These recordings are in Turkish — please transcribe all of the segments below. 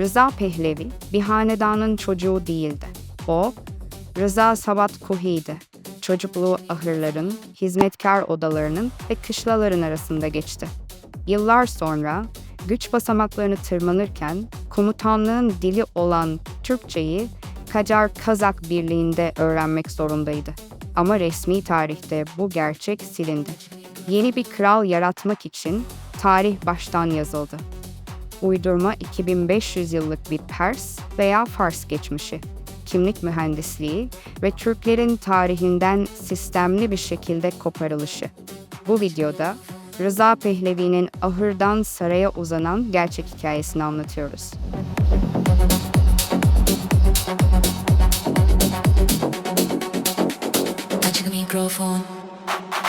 Rıza Pehlevi bir hanedanın çocuğu değildi. O, Rıza Sabat Kuhi'ydi. Çocukluğu ahırların, hizmetkar odalarının ve kışlaların arasında geçti. Yıllar sonra güç basamaklarını tırmanırken komutanlığın dili olan Türkçeyi Kacar Kazak Birliği'nde öğrenmek zorundaydı. Ama resmi tarihte bu gerçek silindi. Yeni bir kral yaratmak için tarih baştan yazıldı. Uydurma 2500 yıllık bir Pers veya Fars geçmişi, kimlik mühendisliği ve Türklerin tarihinden sistemli bir şekilde koparılışı. Bu videoda Rıza Pehlevi'nin ahırdan saraya uzanan gerçek hikayesini anlatıyoruz. Açık mikrofon.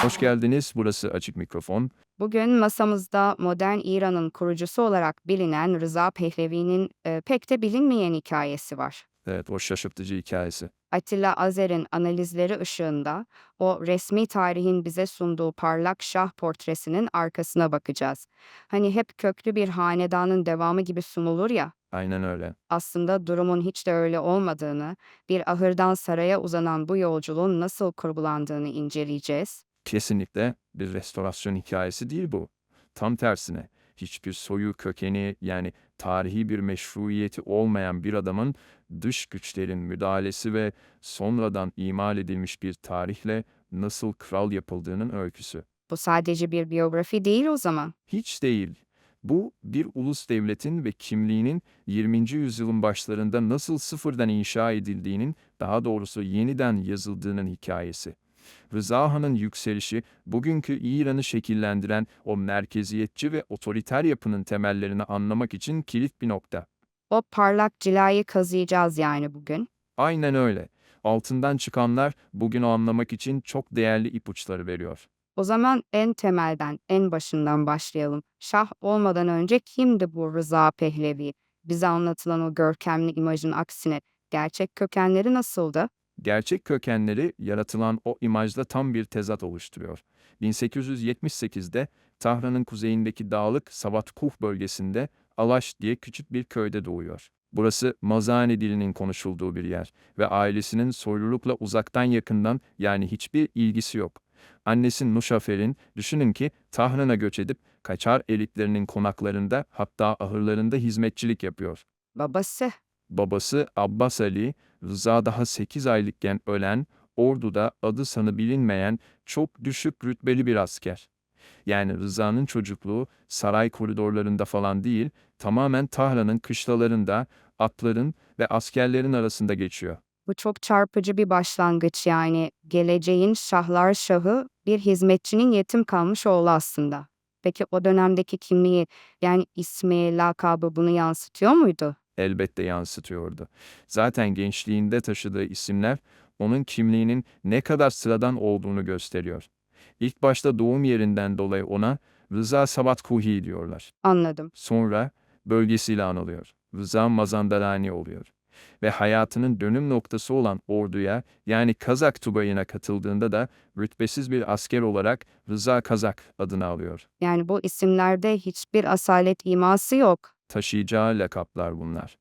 Hoş geldiniz. Burası Açık Mikrofon. Bugün masamızda modern İran'ın kurucusu olarak bilinen Rıza Pehlevi'nin e, pek de bilinmeyen hikayesi var. Evet, o şaşırtıcı hikayesi. Atilla Azer'in analizleri ışığında o resmi tarihin bize sunduğu parlak şah portresinin arkasına bakacağız. Hani hep köklü bir hanedanın devamı gibi sunulur ya, Aynen öyle. aslında durumun hiç de öyle olmadığını, bir ahırdan saraya uzanan bu yolculuğun nasıl kurgulandığını inceleyeceğiz. Kesinlikle bir restorasyon hikayesi değil bu. Tam tersine hiçbir soyu kökeni yani tarihi bir meşruiyeti olmayan bir adamın dış güçlerin müdahalesi ve sonradan imal edilmiş bir tarihle nasıl kral yapıldığının öyküsü. Bu sadece bir biyografi değil o zaman. Hiç değil. Bu bir ulus devletin ve kimliğinin 20. yüzyılın başlarında nasıl sıfırdan inşa edildiğinin, daha doğrusu yeniden yazıldığının hikayesi. Rıza Han'ın yükselişi, bugünkü İran'ı şekillendiren o merkeziyetçi ve otoriter yapının temellerini anlamak için kilit bir nokta. O parlak cilayı kazıyacağız yani bugün. Aynen öyle. Altından çıkanlar bugünü anlamak için çok değerli ipuçları veriyor. O zaman en temelden, en başından başlayalım. Şah olmadan önce kimdi bu Rıza Pehlevi? Bize anlatılan o görkemli imajın aksine gerçek kökenleri nasıldı? Gerçek kökenleri yaratılan o imajda tam bir tezat oluşturuyor. 1878'de Tahran'ın kuzeyindeki dağlık Savatkuh bölgesinde Alaş diye küçük bir köyde doğuyor. Burası Mazani dilinin konuşulduğu bir yer ve ailesinin soylulukla uzaktan yakından yani hiçbir ilgisi yok. Annesi Nuşafer'in düşünün ki Tahran'a göç edip kaçar elitlerinin konaklarında hatta ahırlarında hizmetçilik yapıyor. Babası. Babası Abbas Ali, Rıza daha 8 aylıkken ölen, orduda adı sanı bilinmeyen çok düşük rütbeli bir asker. Yani Rıza'nın çocukluğu saray koridorlarında falan değil, tamamen Tahran'ın kışlalarında, atların ve askerlerin arasında geçiyor. Bu çok çarpıcı bir başlangıç yani. Geleceğin şahlar şahı bir hizmetçinin yetim kalmış oğlu aslında. Peki o dönemdeki kimliği yani ismi, lakabı bunu yansıtıyor muydu? Elbette yansıtıyordu. Zaten gençliğinde taşıdığı isimler onun kimliğinin ne kadar sıradan olduğunu gösteriyor. İlk başta doğum yerinden dolayı ona Rıza Sabat Kuhi diyorlar. Anladım. Sonra bölgesiyle anılıyor. Rıza Mazandarani oluyor. Ve hayatının dönüm noktası olan orduya yani Kazak Tugayı'na katıldığında da rütbesiz bir asker olarak Rıza Kazak adını alıyor. Yani bu isimlerde hiçbir asalet iması yok. Taşıyacağı lakaplar bunlar.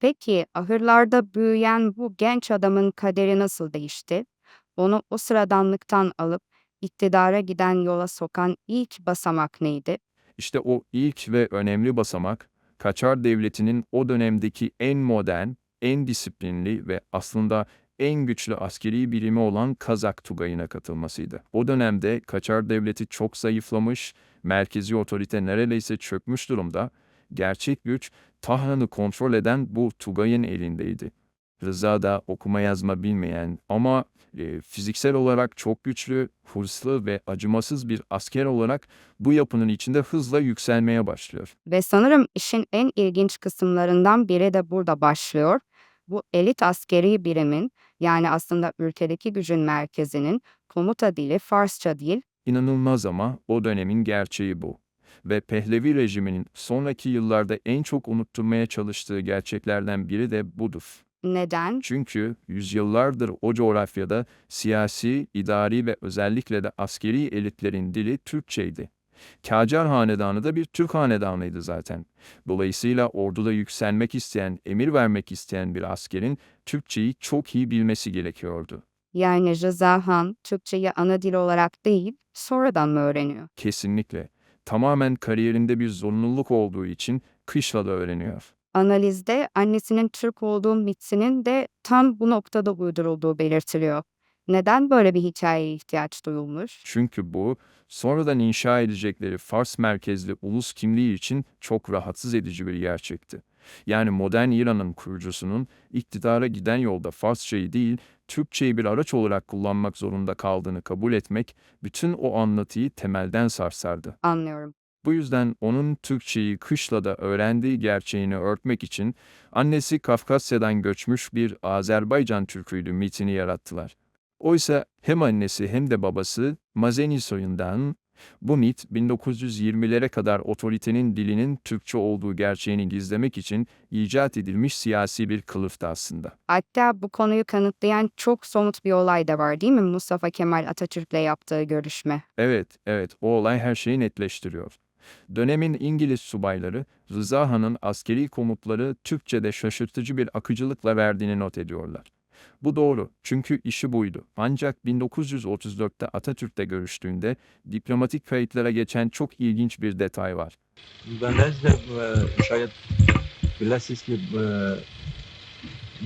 Peki ahırlarda büyüyen bu genç adamın kaderi nasıl değişti? Onu o sıradanlıktan alıp iktidara giden yola sokan ilk basamak neydi? İşte o ilk ve önemli basamak, Kaçar Devleti'nin o dönemdeki en modern, en disiplinli ve aslında en güçlü askeri birimi olan Kazak Tugayı'na katılmasıydı. O dönemde Kaçar Devleti çok zayıflamış, merkezi otorite neredeyse çökmüş durumda, gerçek güç Tahran'ı kontrol eden bu Tugay'ın elindeydi. Rıza da okuma yazma bilmeyen ama e, fiziksel olarak çok güçlü, hırslı ve acımasız bir asker olarak bu yapının içinde hızla yükselmeye başlıyor. Ve sanırım işin en ilginç kısımlarından biri de burada başlıyor. Bu elit askeri birimin yani aslında ülkedeki gücün merkezinin komuta dili Farsça değil, İnanılmaz ama o dönemin gerçeği bu. Ve Pehlevi rejiminin sonraki yıllarda en çok unutturmaya çalıştığı gerçeklerden biri de budur. neden? Çünkü yüzyıllardır o coğrafyada siyasi, idari ve özellikle de askeri elitlerin dili Türkçeydi. Kacar Hanedanı da bir Türk hanedanıydı zaten. Dolayısıyla orduda yükselmek isteyen, emir vermek isteyen bir askerin Türkçeyi çok iyi bilmesi gerekiyordu. Yani Rıza Han Türkçeyi ana dil olarak değil, sonradan mı öğreniyor? Kesinlikle. Tamamen kariyerinde bir zorunluluk olduğu için kışlada öğreniyor. Analizde annesinin Türk olduğu mitinin de tam bu noktada uydurulduğu belirtiliyor. Neden böyle bir hikayeye ihtiyaç duyulmuş? Çünkü bu, sonradan inşa edecekleri Fars merkezli ulus kimliği için çok rahatsız edici bir gerçekti. Yani modern İran'ın kurucusunun iktidara giden yolda Farsçayı değil, Türkçeyi bir araç olarak kullanmak zorunda kaldığını kabul etmek, bütün o anlatıyı temelden sarsardı. Anlıyorum. Bu yüzden onun Türkçeyi kışlada öğrendiği gerçeğini örtmek için annesi Kafkasya'dan göçmüş bir Azerbaycan Türküydü mitini yarattılar. Oysa hem annesi hem de babası Mazeni soyundan bu mit 1920'lere kadar otoritenin dilinin Türkçe olduğu gerçeğini gizlemek için icat edilmiş siyasi bir kılıftı aslında. Hatta bu konuyu kanıtlayan çok somut bir olay da var değil mi Mustafa Kemal Atatürk'le yaptığı görüşme? Evet, evet, o olay her şeyi netleştiriyor. Dönemin İngiliz subayları, Rıza Han'ın askeri komutları Türkçe'de şaşırtıcı bir akıcılıkla verdiğini not ediyorlar. Bu doğru, çünkü işi buydu. Ancak 1934'te Atatürk'te görüştüğünde diplomatik kayıtlara geçen çok ilginç bir detay var. Bendeniz de e, şayet biləsiniz ki, e,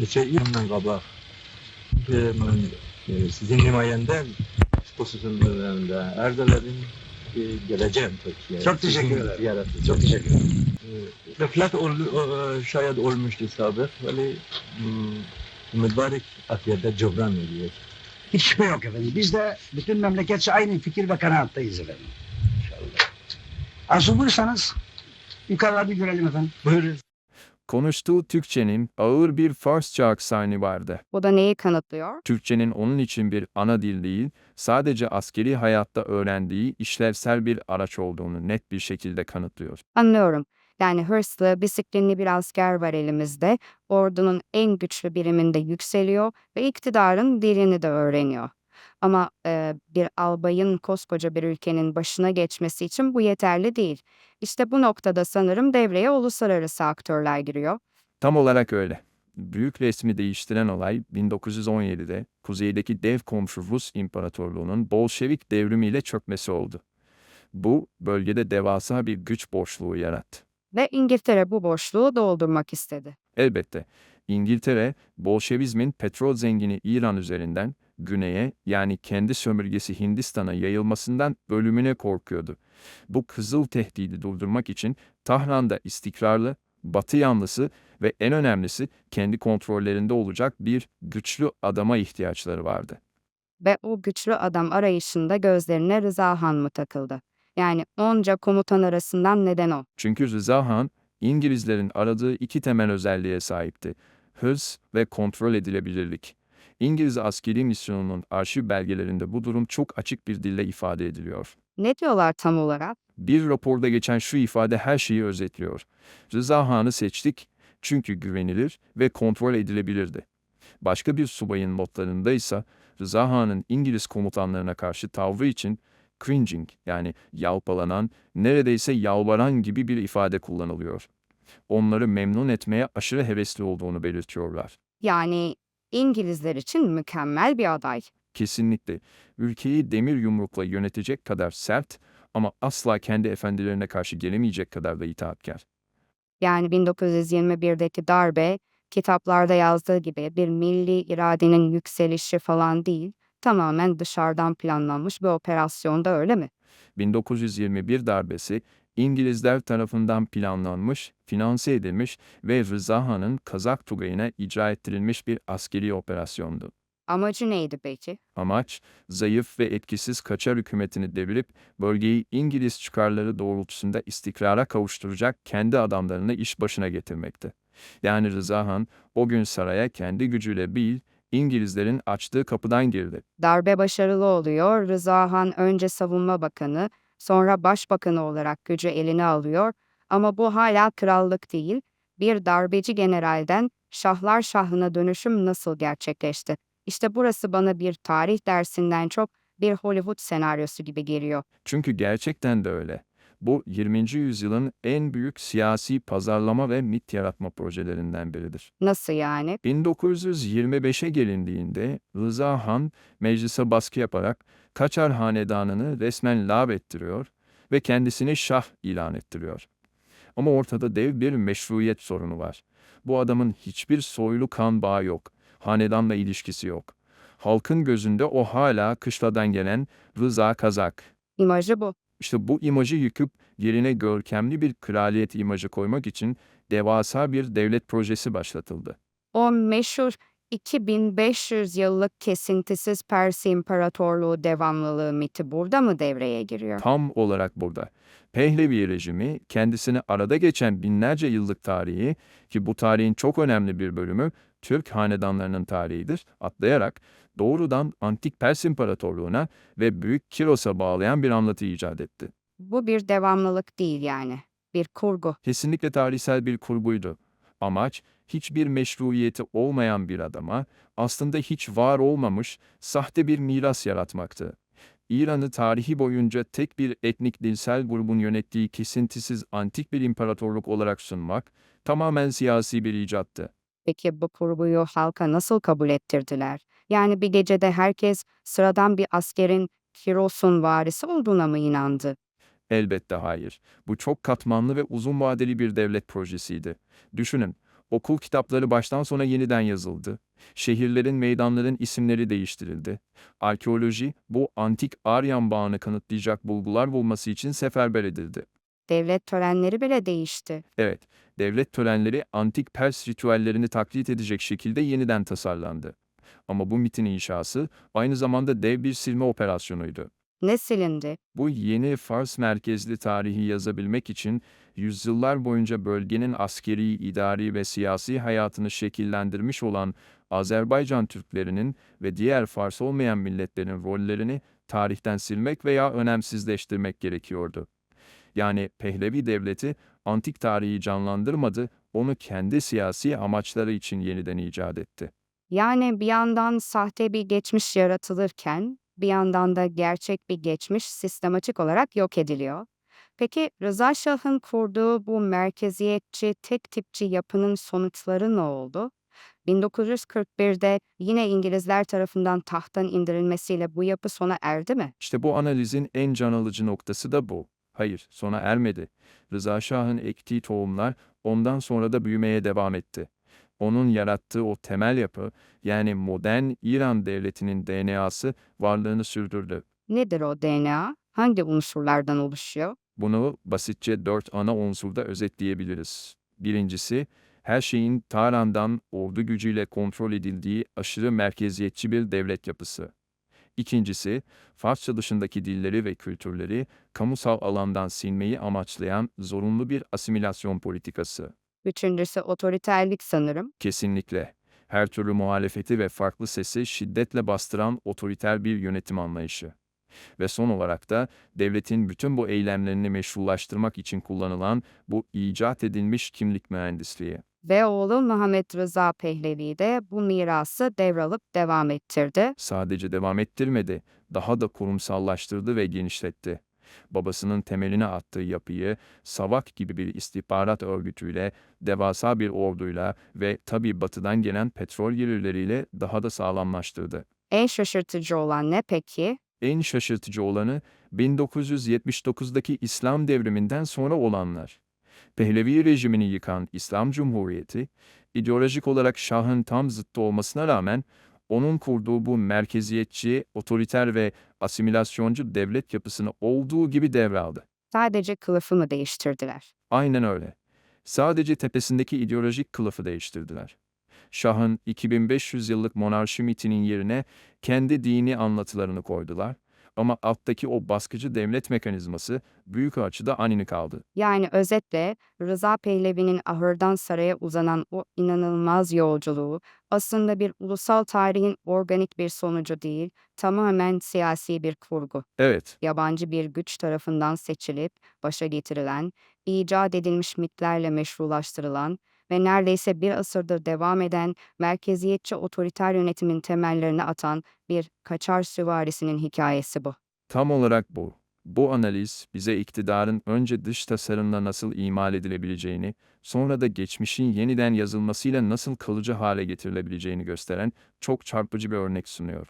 neçə ildən qabaq e, sizin nümayəndə xüsusən dövrəmdə Ərdələrin e, gələcəm Türkiye'ye. Çok teşekkür ederim. Çok teşekkür ederim. Gaflet ol, şayet olmuştu. Veli mm, mübarek akiyette cebran ediyor. Hiç şüphe yok efendim. Biz de bütün memleketçe aynı fikir ve kanaattayız efendim. İnşallah. Arzu buyursanız yukarıda bir görelim efendim. Buyurun. Konuştuğu Türkçenin ağır bir Farsça aksanı vardı. Bu da neyi kanıtlıyor? Türkçenin onun için bir ana dil değil, sadece askeri hayatta öğrendiği işlevsel bir araç olduğunu net bir şekilde kanıtlıyor. Anlıyorum. Yani hırslı, disiplinli bir asker var elimizde. Ordunun en güçlü biriminde yükseliyor ve iktidarın dilini de öğreniyor. Ama e, bir albayın koskoca bir ülkenin başına geçmesi için bu yeterli değil. İşte bu noktada sanırım devreye uluslararası aktörler giriyor. Tam olarak öyle. Büyük resmi değiştiren olay 1917'de kuzeydeki dev komşu Rus İmparatorluğu'nun Bolşevik devrimiyle çökmesi oldu. Bu bölgede devasa bir güç boşluğu yarattı. Ve İngiltere bu boşluğu doldurmak istedi. Elbette İngiltere, Bolşevizmin petrol zengini İran üzerinden güneye yani kendi sömürgesi Hindistan'a yayılmasından bölümüne korkuyordu. Bu kızıl tehdidi durdurmak için Tahran'da istikrarlı, batı yanlısı ve en önemlisi kendi kontrollerinde olacak bir güçlü adama ihtiyaçları vardı. Ve o güçlü adam arayışında gözlerine Rıza Han mı takıldı? Yani onca komutan arasından neden o? Çünkü Rıza Han, İngilizlerin aradığı iki temel özelliğe sahipti. Hız ve kontrol edilebilirlik. İngiliz askeri misyonunun arşiv belgelerinde bu durum çok açık bir dille ifade ediliyor. Ne diyorlar tam olarak? Bir raporda geçen şu ifade her şeyi özetliyor. Rıza Han'ı seçtik çünkü güvenilir ve kontrol edilebilirdi. Başka bir subayın notlarında ise Rıza Han'ın İngiliz komutanlarına karşı tavrı için cringing yani yalpalanan, neredeyse yalvaran gibi bir ifade kullanılıyor. Onları memnun etmeye aşırı hevesli olduğunu belirtiyorlar. Yani İngilizler için mükemmel bir aday. Kesinlikle ülkeyi demir yumrukla yönetecek kadar sert ama asla kendi efendilerine karşı gelemeyecek kadar da itaatkar. Yani 1921'deki darbe kitaplarda yazdığı gibi bir milli iradenin yükselişi falan değil, tamamen dışarıdan planlanmış bir operasyonda öyle mi? 1921 darbesi İngilizler tarafından planlanmış, finanse edilmiş ve Rıza Han'ın Kazak Tugayı'na icra ettirilmiş bir askeri operasyondu. Amacı neydi peki? Amaç, zayıf ve etkisiz Kaçar hükümetini devirip bölgeyi İngiliz çıkarları doğrultusunda istikrara kavuşturacak kendi adamlarını iş başına getirmekti. Yani Rıza Han o gün saraya kendi gücüyle değil, İngilizlerin açtığı kapıdan girdi. Darbe başarılı oluyor, Rıza Han önce savunma bakanı, sonra başbakanı olarak gücü eline alıyor ama bu hala krallık değil, bir darbeci generalden şahlar şahına dönüşüm nasıl gerçekleşti? İşte burası bana bir tarih dersinden çok bir Hollywood senaryosu gibi geliyor. Çünkü gerçekten de öyle. Bu 20. yüzyılın en büyük siyasi pazarlama ve mit yaratma projelerinden biridir. Nasıl yani? 1925'e gelindiğinde Rıza Han meclise baskı yaparak Kaçar Hanedanı'nı resmen lav ettiriyor ve kendisini şah ilan ettiriyor. Ama ortada dev bir meşruiyet sorunu var. Bu adamın hiçbir soylu kan bağı yok, hanedanla ilişkisi yok. Halkın gözünde o hala kışladan gelen Rıza Kazak. İmajı bu. İşte bu imajı yıkıp yerine görkemli bir kraliyet imajı koymak için devasa bir devlet projesi başlatıldı. O meşhur 2500 yıllık kesintisiz Pers İmparatorluğu devamlılığı miti burada mı devreye giriyor? Tam olarak burada. Pehlevi rejimi kendisine arada geçen binlerce yıllık tarihi ki bu tarihin çok önemli bir bölümü Türk hanedanlarının tarihidir, atlayarak doğrudan Antik Pers İmparatorluğu'na ve Büyük Kiros'a bağlayan bir anlatı icat etti. Bu bir devamlılık değil yani. Bir kurgu. Kesinlikle tarihsel bir kurguydu. Amaç, hiçbir meşruiyeti olmayan bir adama, aslında hiç var olmamış, sahte bir miras yaratmaktı. İran'ı tarihi boyunca tek bir etnik dilsel grubun yönettiği kesintisiz antik bir imparatorluk olarak sunmak, tamamen siyasi bir icattı. Peki bu kurguyu halka nasıl kabul ettirdiler? Yani bir gecede herkes sıradan bir askerin Kiros'un varisi olduğuna mı inandı? Elbette hayır. Bu çok katmanlı ve uzun vadeli bir devlet projesiydi. Düşünün, okul kitapları baştan sona yeniden yazıldı. Şehirlerin, meydanların isimleri değiştirildi. Arkeoloji, bu antik Aryan bağını kanıtlayacak bulgular bulması için seferber edildi. Devlet törenleri bile değişti. Evet, devlet törenleri antik Pers ritüellerini taklit edecek şekilde yeniden tasarlandı. Ama bu mitin inşası aynı zamanda dev bir silme operasyonuydu. Ne silindi? Bu yeni Fars merkezli tarihi yazabilmek için yüzyıllar boyunca bölgenin askeri, idari ve siyasi hayatını şekillendirmiş olan Azerbaycan Türklerinin ve diğer Fars olmayan milletlerin rollerini tarihten silmek veya önemsizleştirmek gerekiyordu. Yani Pehlevi devleti antik tarihi canlandırmadı, onu kendi siyasi amaçları için yeniden icat etti. Yani bir yandan sahte bir geçmiş yaratılırken bir yandan da gerçek bir geçmiş sistematik olarak yok ediliyor. Peki Rıza Şah'ın kurduğu bu merkeziyetçi, tek tipçi yapının sonuçları ne oldu? 1941'de yine İngilizler tarafından tahttan indirilmesiyle bu yapı sona erdi mi? İşte bu analizin en can alıcı noktası da bu. Hayır, sona ermedi. Rıza Şah'ın ektiği tohumlar ondan sonra da büyümeye devam etti. Onun yarattığı o temel yapı, yani modern İran devletinin DNA'sı varlığını sürdürdü. Nedir o DNA? Hangi unsurlardan oluşuyor? Bunu basitçe dört ana unsurda özetleyebiliriz. Birincisi, her şeyin Tahran'dan ordu gücüyle kontrol edildiği aşırı merkeziyetçi bir devlet yapısı. İkincisi, Farsça dışındaki dilleri ve kültürleri kamusal alandan silmeyi amaçlayan zorunlu bir asimilasyon politikası. Üçüncüsü otoriterlik sanırım. Kesinlikle. Her türlü muhalefeti ve farklı sesi şiddetle bastıran otoriter bir yönetim anlayışı. Ve son olarak da devletin bütün bu eylemlerini meşrulaştırmak için kullanılan bu icat edilmiş kimlik mühendisliği. Ve oğlu Muhammed Rıza Pehlevi de bu mirası devralıp devam ettirdi. Sadece devam ettirmedi, daha da kurumsallaştırdı ve genişletti. Babasının temeline attığı yapıyı Savak gibi bir istihbarat örgütüyle, devasa bir orduyla ve tabii batıdan gelen petrol gelirleriyle daha da sağlamlaştırdı. En şaşırtıcı olan ne peki? En şaşırtıcı olanı 1979'daki İslam devriminden sonra olanlar. Pehlevi rejimini yıkan İslam Cumhuriyeti, ideolojik olarak Şah'ın tam zıttı olmasına rağmen onun kurduğu bu merkeziyetçi, otoriter ve asimilasyoncu devlet yapısını olduğu gibi devraldı. Sadece kılıfı mı değiştirdiler? Aynen öyle. Sadece tepesindeki ideolojik kılıfı değiştirdiler. Şah'ın 2500 yıllık monarşi mitinin yerine kendi dini anlatılarını koydular ama alttaki o baskıcı devlet mekanizması büyük ölçüde aynı kaldı. Yani özetle Rıza Pehlevi'nin ahırdan saraya uzanan o inanılmaz yolculuğu aslında bir ulusal tarihin organik bir sonucu değil, tamamen siyasi bir kurgu. Evet, Yabancı bir güç tarafından seçilip başa getirilen, icat edilmiş mitlerle meşrulaştırılan ve neredeyse bir asırdır devam eden merkeziyetçi otoriter yönetimin temellerini atan bir kaçar süvarisinin hikayesi bu. Tam olarak bu. Bu analiz bize iktidarın önce dış tasarımla nasıl imal edilebileceğini, sonra da geçmişin yeniden yazılmasıyla nasıl kalıcı hale getirilebileceğini gösteren çok çarpıcı bir örnek sunuyor.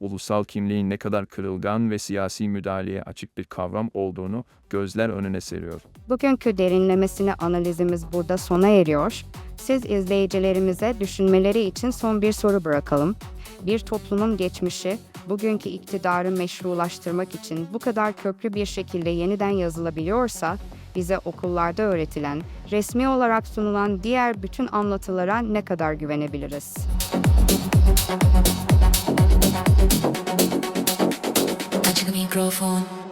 Ulusal kimliğin ne kadar kırılgan ve siyasi müdahaleye açık bir kavram olduğunu gözler önüne seriyor. Bugünkü derinlemesine analizimiz burada sona eriyor. Siz izleyicilerimize düşünmeleri için son bir soru bırakalım. Bir toplumun geçmişi, bugünkü iktidarı meşrulaştırmak için bu kadar köklü bir şekilde yeniden yazılabiliyorsa, bize okullarda öğretilen, resmi olarak sunulan diğer bütün anlatılara ne kadar güvenebiliriz? Açık mikrofon.